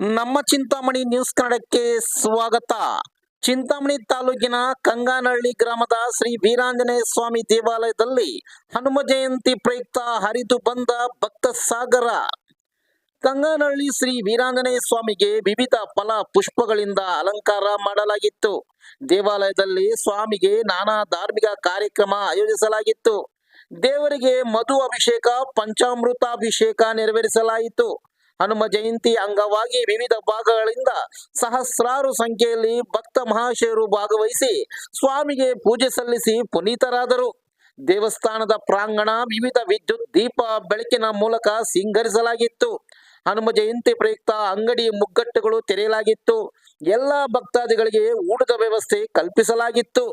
ನಮ್ಮ ಚಿಂತಾಮಣಿ ನ್ಯೂಸ್ ಕನ್ನಡಕ್ಕೆ ಸ್ವಾಗತ. ಚಿಂತಾಮಣಿ ತಾಲೂಕಿನ ಕಂಗಾನಹಳ್ಳಿ ಗ್ರಾಮದ ಶ್ರೀ ವೀರಾಂಜನೇಯ ಸ್ವಾಮಿ ದೇವಾಲಯದಲ್ಲಿ ಹನುಮ ಜಯಂತಿ ಪ್ರಯುಕ್ತ ಹರಿದು ಬಂದ ಭಕ್ತ ಸಾಗರ. ಕಂಗಾನಹಳ್ಳಿ ಶ್ರೀ ವೀರಾಂಜನೇಯ ಸ್ವಾಮಿಗೆ ವಿವಿಧ ಫಲ ಪುಷ್ಪಗಳಿಂದ ಅಲಂಕಾರ ಮಾಡಲಾಗಿತ್ತು. ದೇವಾಲಯದಲ್ಲಿ ಸ್ವಾಮಿಗೆ ನಾನಾ ಧಾರ್ಮಿಕ ಕಾರ್ಯಕ್ರಮ ಆಯೋಜಿಸಲಾಗಿತ್ತು. ದೇವರಿಗೆ ಮಧು ಅಭಿಷೇಕ, ಪಂಚಾಮೃತಾಭಿಷೇಕ ನೆರವೇರಿಸಲಾಯಿತು. ಹನುಮ ಜಯಂತಿ ಅಂಗವಾಗಿ ವಿವಿಧ ಭಾಗಗಳಿಂದ ಸಹಸ್ರಾರು ಸಂಖ್ಯೆಯಲ್ಲಿ ಭಕ್ತ ಮಹಾಶಯರು ಭಾಗವಹಿಸಿ ಸ್ವಾಮಿಗೆ ಪೂಜೆ ಸಲ್ಲಿಸಿ ಪುನೀತರಾದರು. ದೇವಸ್ಥಾನದ ಪ್ರಾಂಗಣ ವಿವಿಧ ವಿದ್ಯುತ್ ದೀಪ ಬೆಳಕಿನ ಮೂಲಕ ಸಿಂಗರಿಸಲಾಗಿತ್ತು. ಹನುಮ ಜಯಂತಿ ಪ್ರಯುಕ್ತ ಅಂಗಡಿ ಮುಗ್ಗಟ್ಟುಗಳು ತೆರೆಯಲಾಗಿತ್ತು. ಎಲ್ಲ ಭಕ್ತಾದಿಗಳಿಗೆ ಊಟದ ವ್ಯವಸ್ಥೆ ಕಲ್ಪಿಸಲಾಗಿತ್ತು.